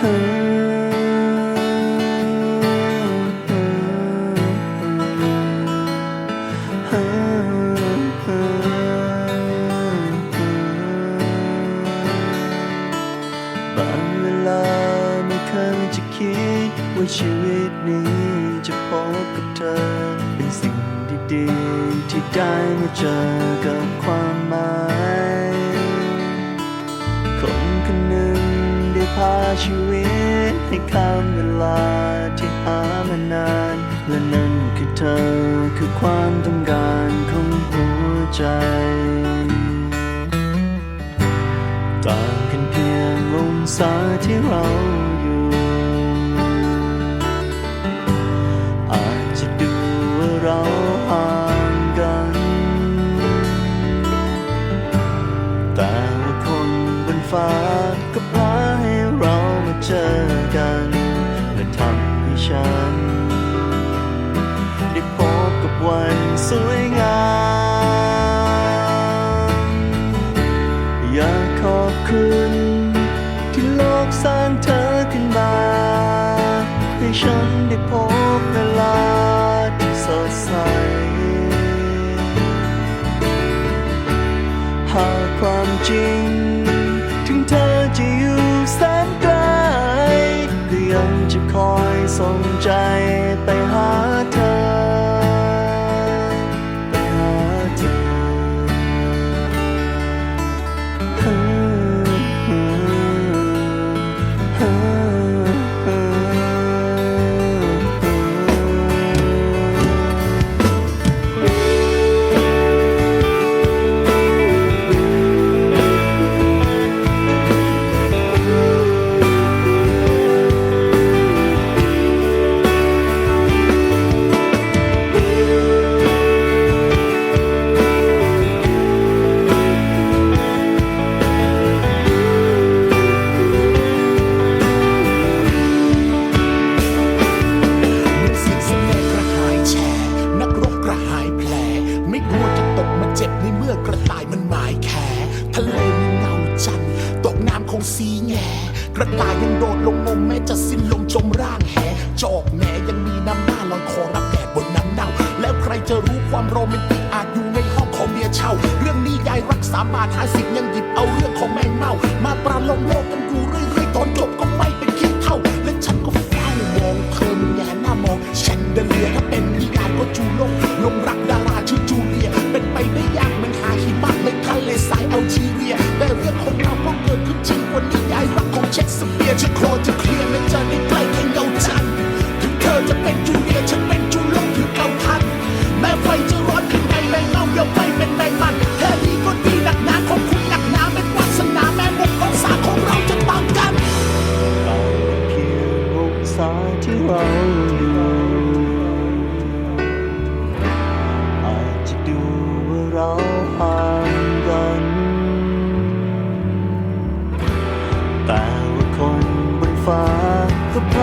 บางเวลาไม่เคยจะคิดว่าชีวิตนี้จะพบกับเธอ เป็นสิ่งดีๆที่ได้มาเจอกับความหมาย พาชีวิตให้ข้ามเวลาที่หามานาน และนั่นคือเธอคือความต้องการของหัวใจ ต่างกันเพียงองศาที่เราอยู่อา ฉันได้พบเวลาที่สดใส หากความจริง ถึงเธอจะอยู่แสนไกลก็ยังจะคอยส่งใจไปหาเธอ งสีแงกระต่ายยังโดดลงงมแม้จะสิ้นลมจมร่างแหจอกแหนยังมีน้ำหน้าลอยคอรับแดดบนน้ำเน่าแล้วใครจะรู้ความโรแมนติกอาจอยู่ในห้องของเมียเช่า เรื่องนี้ยายรักสามบาทห้าสิบยังหยิบเอาเรื่องของแมงเม่ามาประลมโลกกันอยู่เรื่อยๆตอนจบก็ เชคสเก็พ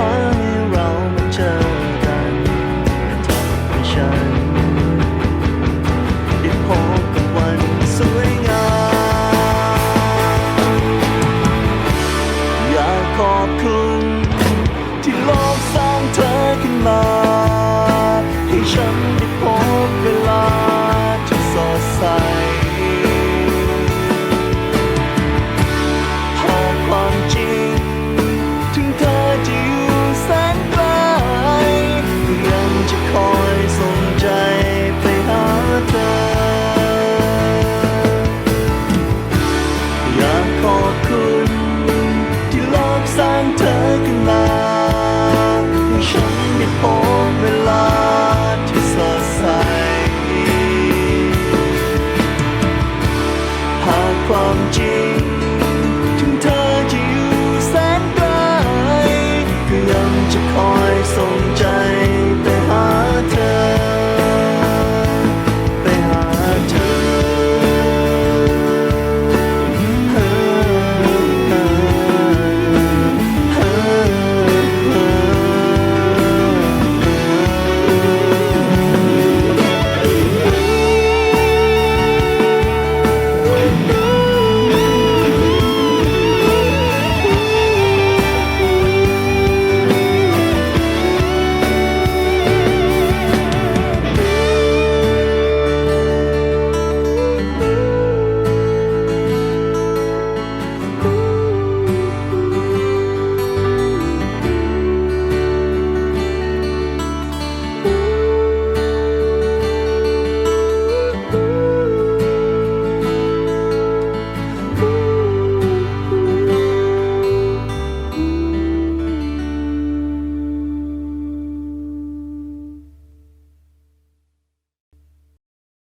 สร้างเธอขึ้นมาฉันได้พบเวลาที่สดใส หากความจริง